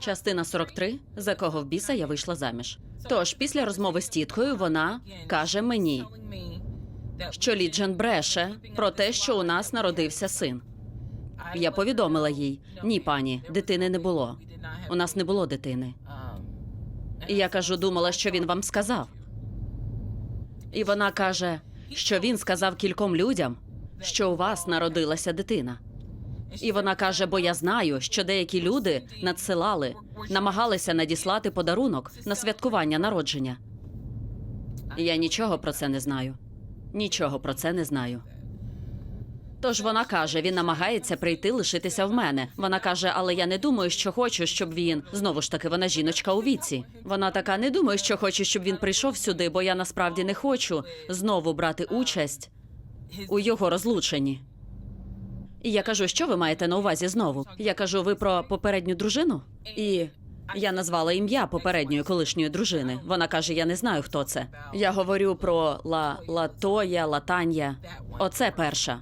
Частина 43. За кого в біса я вийшла заміж. Тож, після розмови з тіткою, вона каже мені, що Ліджен бреше про те, що у нас народився син. Я повідомила їй: ні, пані, дитини не було. У нас не було дитини. І я кажу, думала, що він вам сказав. І вона каже, що він сказав кільком людям, що у вас народилася дитина. І вона каже: бо я знаю, що деякі люди надсилали, намагалися надіслати подарунок на святкування народження. Я нічого про це не знаю. Нічого про це не знаю. Тож вона каже, він намагається прийти лишитися в мене. Вона каже, але я не думаю, що хочу, щоб він знову ж таки вона жіночка у віці. Вона така не думаю, що хочу, щоб він прийшов сюди, бо я насправді не хочу знову брати участь у його розлученні. І я кажу, що ви маєте на увазі знову? Я кажу, ви про попередню дружину? І я назвала ім'я попередньої колишньої дружини. Вона каже: Я не знаю, хто це. Я говорю про Ла Латоя, Латанья. Оце перша.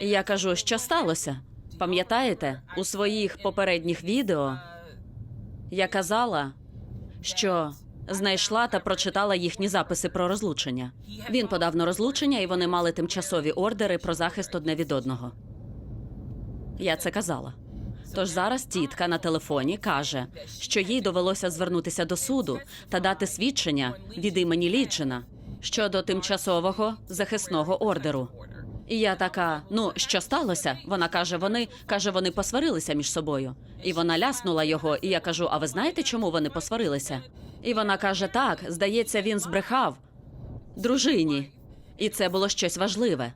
І я кажу, що сталося? Пам'ятаєте, у своїх попередніх відео я казала, що знайшла та прочитала їхні записи про розлучення. Він подав на розлучення, і вони мали тимчасові ордери про захист одне від одного. Я це казала. Тож зараз тітка на телефоні каже, що їй довелося звернутися до суду та дати свідчення від імені Ліджина щодо тимчасового захисного ордеру. І я така: ну що сталося? Вона каже: вони каже, вони посварилися між собою. І вона ляснула його. І я кажу: А ви знаєте, чому вони посварилися? І вона каже: Так, здається, він збрехав дружині, і це було щось важливе.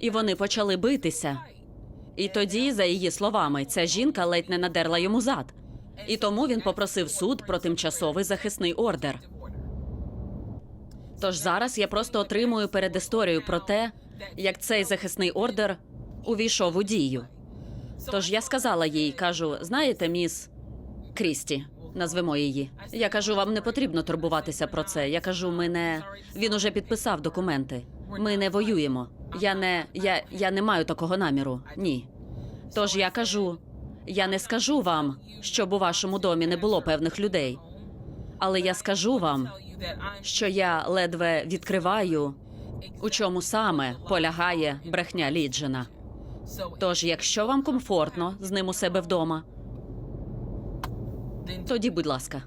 І вони почали битися. І тоді, за її словами, ця жінка ледь не надерла йому зад. І тому він попросив суд про тимчасовий захисний ордер. Тож зараз я просто отримую передісторію про те, як цей захисний ордер увійшов у дію. Тож я сказала їй, кажу: знаєте, міс Крісті, назвемо її. Я кажу, вам не потрібно турбуватися про це. Я кажу, ми не він уже підписав документи. Ми не воюємо. Я не я, я не маю такого наміру. Ні. Тож я кажу, я не скажу вам, щоб у вашому домі не було певних людей. Але я скажу вам, що я ледве відкриваю, у чому саме полягає брехня Ліджина. Тож, якщо вам комфортно з ним у себе вдома, тоді, будь ласка.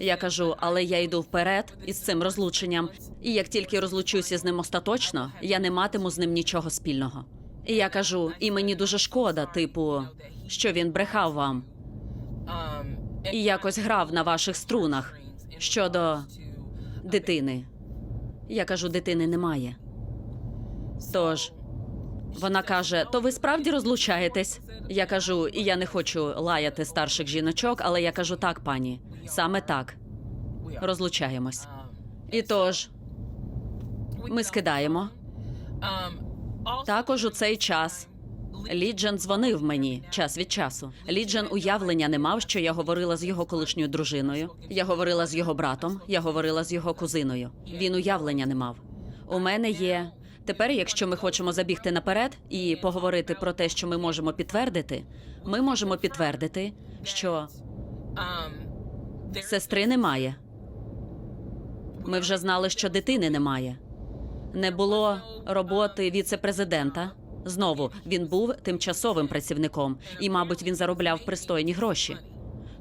Я кажу, але я йду вперед із цим розлученням, і як тільки розлучуся з ним остаточно, я не матиму з ним нічого спільного. Я кажу, і мені дуже шкода, типу, що він брехав вам і якось грав на ваших струнах щодо дитини. Я кажу, дитини немає. Тож вона каже: то ви справді розлучаєтесь? Я кажу, і я не хочу лаяти старших жіночок, але я кажу так, пані, саме так. Розлучаємось. І тож ми скидаємо. Також у цей час Ліджен дзвонив мені час від часу. Ліджен уявлення не мав, що я говорила з його колишньою дружиною. Я говорила з його братом, я говорила з його кузиною. Він уявлення не мав. У мене є. Тепер, якщо ми хочемо забігти наперед і поговорити про те, що ми можемо підтвердити, ми можемо підтвердити, що сестри немає. Ми вже знали, що дитини немає. Не було роботи віце-президента. Знову він був тимчасовим працівником, і, мабуть, він заробляв пристойні гроші.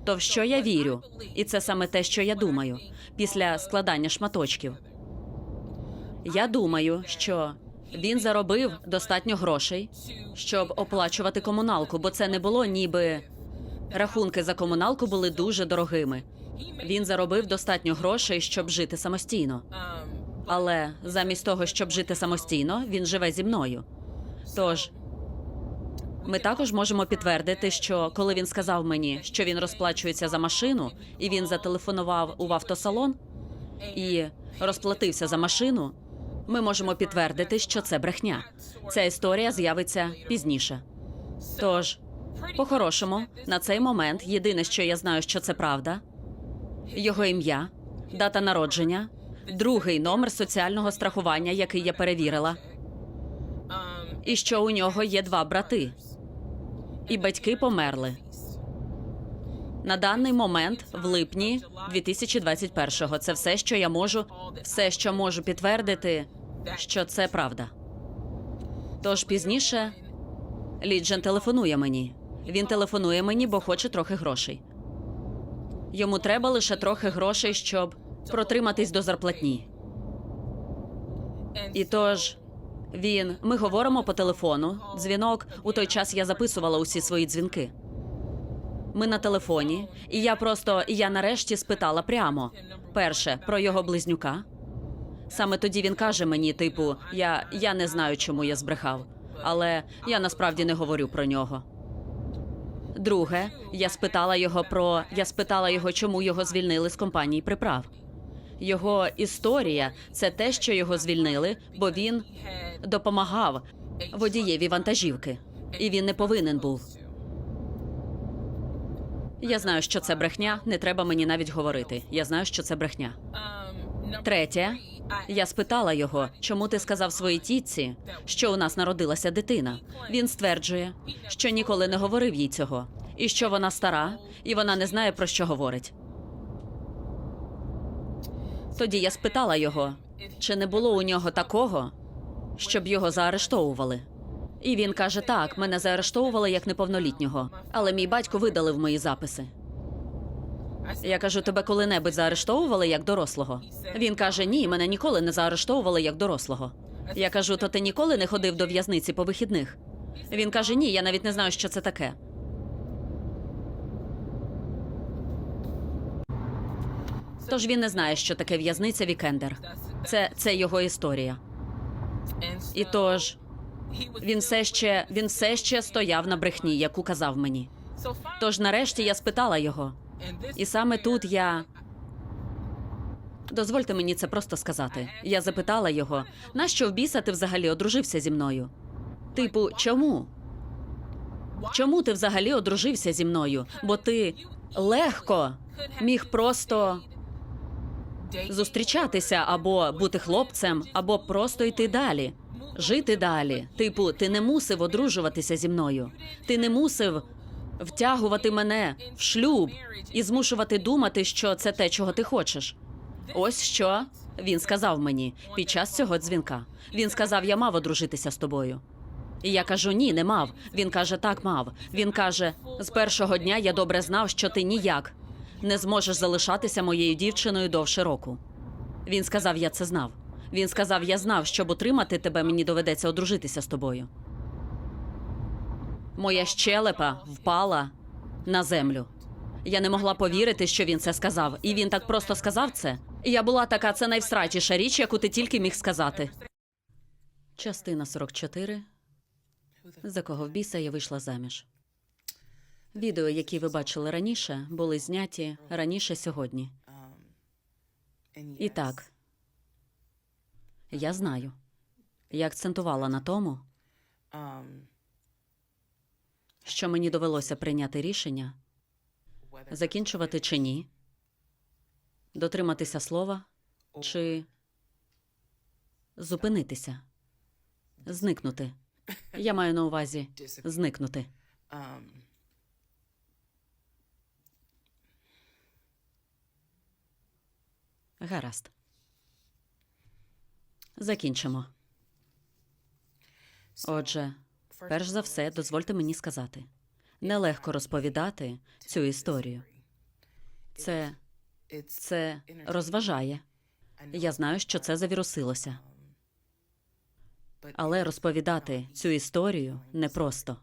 То в що я вірю, і це саме те, що я думаю, після складання шматочків. Я думаю, що він заробив достатньо грошей, щоб оплачувати комуналку, бо це не було ніби рахунки за комуналку були дуже дорогими. Він заробив достатньо грошей, щоб жити самостійно. Але замість того, щоб жити самостійно, він живе зі мною. Тож ми також можемо підтвердити, що коли він сказав мені, що він розплачується за машину, і він зателефонував у автосалон і розплатився за машину, ми можемо підтвердити, що це брехня. Ця історія з'явиться пізніше. Тож, по-хорошому, на цей момент єдине, що я знаю, що це правда, його ім'я, дата народження, другий номер соціального страхування, який я перевірила, і що у нього є два брати, і батьки померли. На даний момент, в липні 2021-го, це все, що я можу, все, що можу підтвердити, що це правда. Тож пізніше Ліджен телефонує мені. Він телефонує мені, бо хоче трохи грошей. Йому треба лише трохи грошей, щоб протриматись до зарплатні. І тож він, ми говоримо по телефону. Дзвінок у той час я записувала усі свої дзвінки. Ми на телефоні, і я просто я нарешті спитала прямо перше про його близнюка. Саме тоді він каже мені, типу, я, я не знаю, чому я збрехав, але я насправді не говорю про нього. Друге, я спитала його про я спитала його, чому його звільнили з компанії приправ. Його історія це те, що його звільнили, бо він допомагав водієві вантажівки, і він не повинен був. Я знаю, що це брехня. Не треба мені навіть говорити. Я знаю, що це брехня. Третє, я спитала його, чому ти сказав своїй тітці, що у нас народилася дитина. Він стверджує, що ніколи не говорив їй цього, і що вона стара, і вона не знає про що говорить. Тоді я спитала його, чи не було у нього такого, щоб його заарештовували. І він каже: так, мене заарештовували як неповнолітнього, але мій батько видалив мої записи. Я кажу, тебе коли-небудь заарештовували як дорослого? Він каже: Ні, мене ніколи не заарештовували як дорослого. Я кажу, то ти ніколи не ходив до в'язниці по вихідних? Він каже: Ні, я навіть не знаю, що це таке. Тож він не знає, що таке в'язниця Вікендер. Це, це його історія. І тож він все ще він все ще стояв на брехні, яку казав мені. Тож нарешті я спитала його, і саме тут я. Дозвольте мені це просто сказати. Я запитала його, нащо в біса ти взагалі одружився зі мною? Типу, чому? Чому ти взагалі одружився зі мною? Бо ти легко міг просто зустрічатися або бути хлопцем, або просто йти далі, жити далі. Типу, ти не мусив одружуватися зі мною. Ти не мусив втягувати мене в шлюб і змушувати думати, що це те, чого ти хочеш. Ось що він сказав мені під час цього дзвінка. Він сказав: Я мав одружитися з тобою. І я кажу: ні, не мав. Він каже, так мав. Він каже: з першого дня я добре знав, що ти ніяк не зможеш залишатися моєю дівчиною довше року. Він сказав, я це знав. Він сказав, я знав, щоб утримати тебе, мені доведеться одружитися з тобою. Моя щелепа впала на землю. Я не могла повірити, що він це сказав, і він так просто сказав це. Я була така, це найвсрачіша річ, яку ти тільки міг сказати. Частина 44. За кого в біса я вийшла заміж. Відео, які ви бачили раніше, були зняті раніше сьогодні. І так, я знаю. Я акцентувала на тому, що мені довелося прийняти рішення закінчувати чи ні, дотриматися слова чи зупинитися, зникнути. Я маю на увазі зникнути. Гаразд. Закінчимо. Отже, перш за все, дозвольте мені сказати: нелегко розповідати цю історію. Це, це розважає. Я знаю, що це завірусилося. Але розповідати цю історію непросто.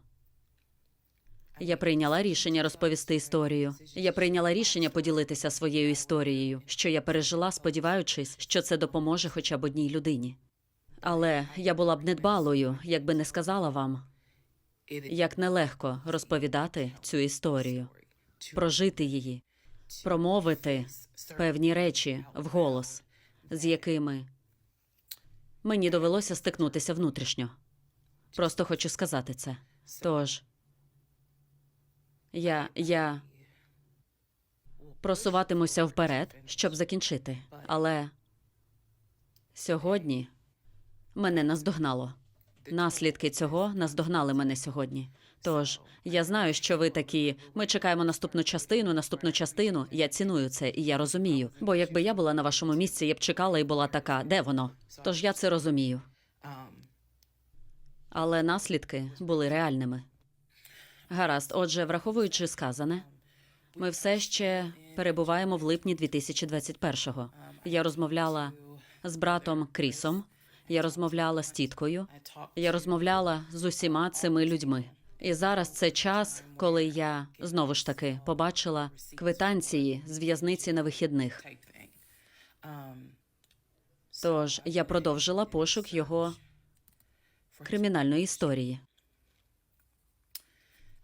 Я прийняла рішення розповісти історію. Я прийняла рішення поділитися своєю історією, що я пережила, сподіваючись, що це допоможе хоча б одній людині. Але я була б недбалою, якби не сказала вам, як нелегко розповідати цю історію, прожити її, промовити певні речі вголос, з якими мені довелося стикнутися внутрішньо. Просто хочу сказати це. Тож я, я просуватимуся вперед, щоб закінчити. Але сьогодні мене наздогнало. Наслідки цього наздогнали мене сьогодні. Тож я знаю, що ви такі. Ми чекаємо наступну частину, наступну частину. Я ціную це і я розумію. Бо якби я була на вашому місці, я б чекала і була така, де воно? Тож я це розумію. Але наслідки були реальними. Гаразд, отже, враховуючи сказане, ми все ще перебуваємо в липні 2021-го. Я розмовляла з братом Крісом, я розмовляла з тіткою, я розмовляла з усіма цими людьми. І зараз це час, коли я знову ж таки побачила квитанції з в'язниці на вихідних. Тож я продовжила пошук його кримінальної історії.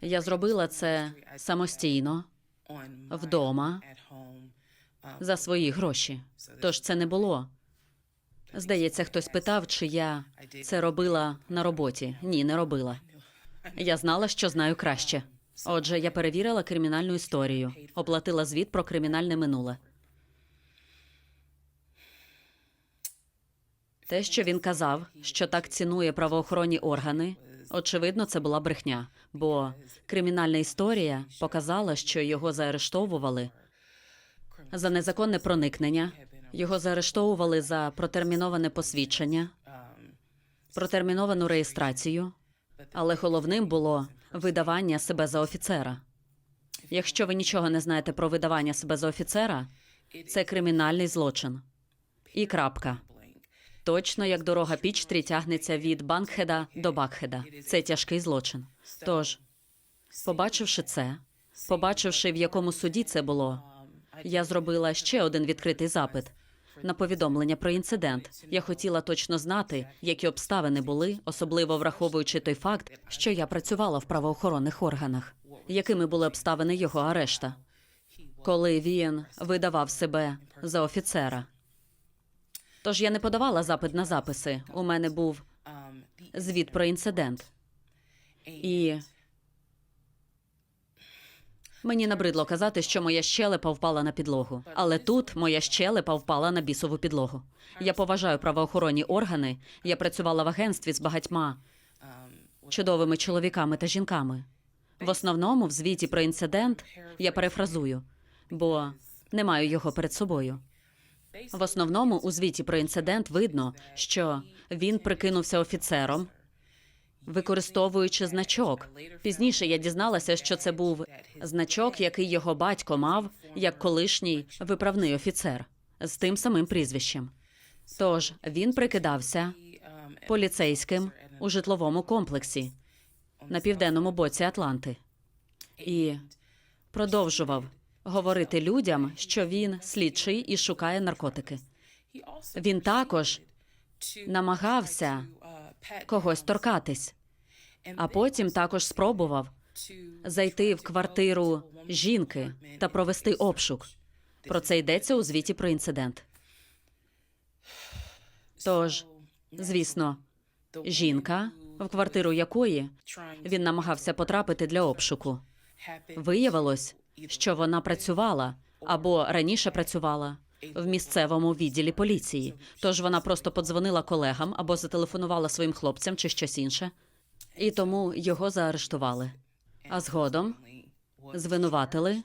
Я зробила це самостійно вдома за свої гроші. Тож це не було. Здається, хтось питав, чи я це робила на роботі. Ні, не робила. Я знала, що знаю краще. Отже, я перевірила кримінальну історію, оплатила звіт про кримінальне минуле. Те, що він казав, що так цінує правоохоронні органи, очевидно, це була брехня, бо кримінальна історія показала, що його заарештовували за незаконне проникнення, його заарештовували за протерміноване посвідчення, протерміновану реєстрацію, але головним було видавання себе за офіцера. Якщо ви нічого не знаєте про видавання себе за офіцера, це кримінальний злочин. І крапка. Точно як дорога Пічтрі тягнеться від Бангхеда до Бакхеда. Це тяжкий злочин. Тож, побачивши це, побачивши, в якому суді це було, я зробила ще один відкритий запит на повідомлення про інцидент. Я хотіла точно знати, які обставини були, особливо враховуючи той факт, що я працювала в правоохоронних органах. Якими були обставини його арешта, коли він видавав себе за офіцера? Тож я не подавала запит на записи. У мене був звіт про інцидент. І мені набридло казати, що моя щелепа впала на підлогу. Але тут моя щелепа впала на бісову підлогу. Я поважаю правоохоронні органи. Я працювала в агентстві з багатьма чудовими чоловіками та жінками. В основному, в звіті про інцидент я перефразую, бо не маю його перед собою. В основному у звіті про інцидент видно, що він прикинувся офіцером, використовуючи значок. Пізніше я дізналася, що це був значок, який його батько мав як колишній виправний офіцер з тим самим прізвищем. Тож він прикидався поліцейським у житловому комплексі на південному боці Атланти і продовжував говорити людям, що він слідчий і шукає наркотики. Він також намагався когось торкатись, а потім також спробував зайти в квартиру жінки та провести обшук. Про це йдеться у звіті про інцидент. Тож, звісно, жінка, в квартиру якої він намагався потрапити для обшуку. Виявилось, що вона працювала або раніше працювала в місцевому відділі поліції. Тож вона просто подзвонила колегам або зателефонувала своїм хлопцям чи щось інше, і тому його заарештували. А згодом звинуватили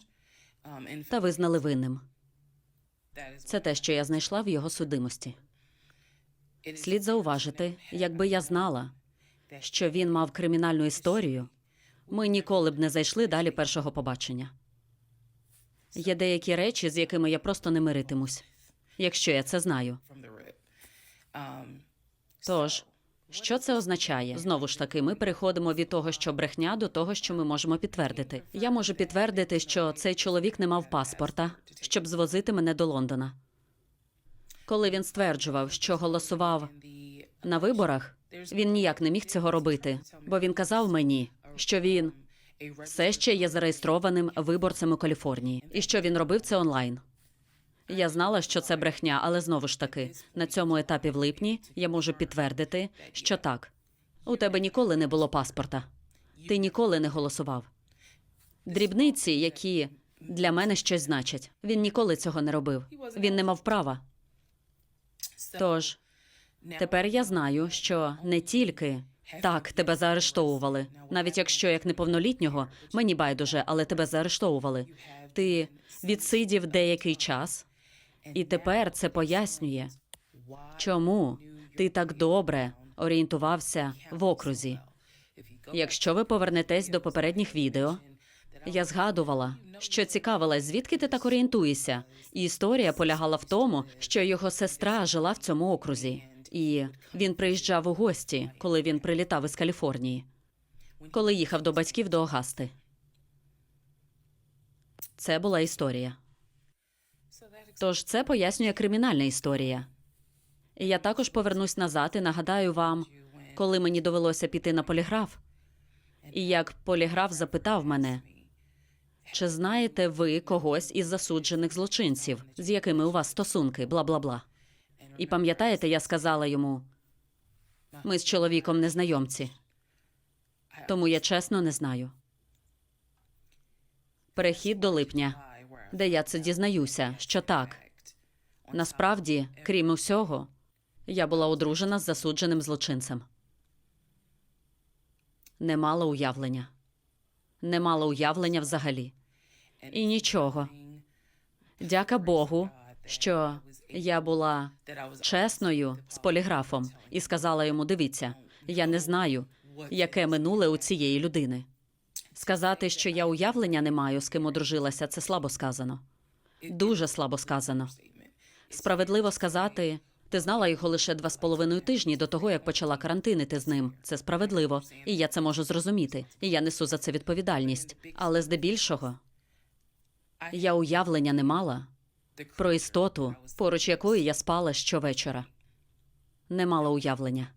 та визнали винним. Це те, що я знайшла в його судимості. Слід зауважити, якби я знала, що він мав кримінальну історію, ми ніколи б не зайшли далі першого побачення. Є деякі речі, з якими я просто не миритимусь, якщо я це знаю. Тож, що це означає? Знову ж таки, ми переходимо від того, що брехня, до того, що ми можемо підтвердити. Я можу підтвердити, що цей чоловік не мав паспорта, щоб звозити мене до Лондона. Коли він стверджував, що голосував на виборах, він ніяк не міг цього робити, бо він казав мені, що він все ще є зареєстрованим виборцем у Каліфорнії, і що він робив це онлайн. Я знала, що це брехня, але знову ж таки, на цьому етапі в липні я можу підтвердити, що так. У тебе ніколи не було паспорта. Ти ніколи не голосував. Дрібниці, які для мене щось значать. Він ніколи цього не робив. Він не мав права. Тож тепер я знаю, що не тільки Так, тебе заарештовували. Навіть якщо як неповнолітнього, мені байдуже, але тебе заарештовували. Ти відсидів деякий час, і тепер це пояснює, чому ти так добре орієнтувався в окрузі. Якщо ви повернетесь до попередніх відео, я згадувала, що цікавилась, звідки ти так орієнтуєшся. І історія полягала в тому, що його сестра жила в цьому окрузі, і він приїжджав у гості, коли він прилітав із Каліфорнії, коли їхав до батьків до Огасти. Це була історія. Тож це пояснює кримінальна історія. І я також повернусь назад і нагадаю вам, коли мені довелося піти на поліграф, і як поліграф запитав мене, чи знаєте ви когось із засуджених злочинців, з якими у вас стосунки, бла бла бла. І пам'ятаєте, я сказала йому: ми з чоловіком незнайомці, тому я чесно не знаю. Перехід до липня, де я це дізнаюся, що так. Насправді, крім усього, я була одружена з засудженим злочинцем. Не мала уявлення. Не мала уявлення взагалі. І нічого. Дяка Богу, що я була чесною з поліграфом і сказала йому: дивіться, я не знаю, яке минуле у цієї людини. Сказати, що я уявлення не маю, з ким одружилася, це слабо сказано. Дуже слабо сказано. Справедливо сказати, ти знала його лише два з половиною тижні до того, як почала карантинити з ним. Це справедливо, і я це можу зрозуміти. І я несу за це відповідальність. Але здебільшого я уявлення не мала про істоту, поруч якої я спала щовечора. Не мала уявлення.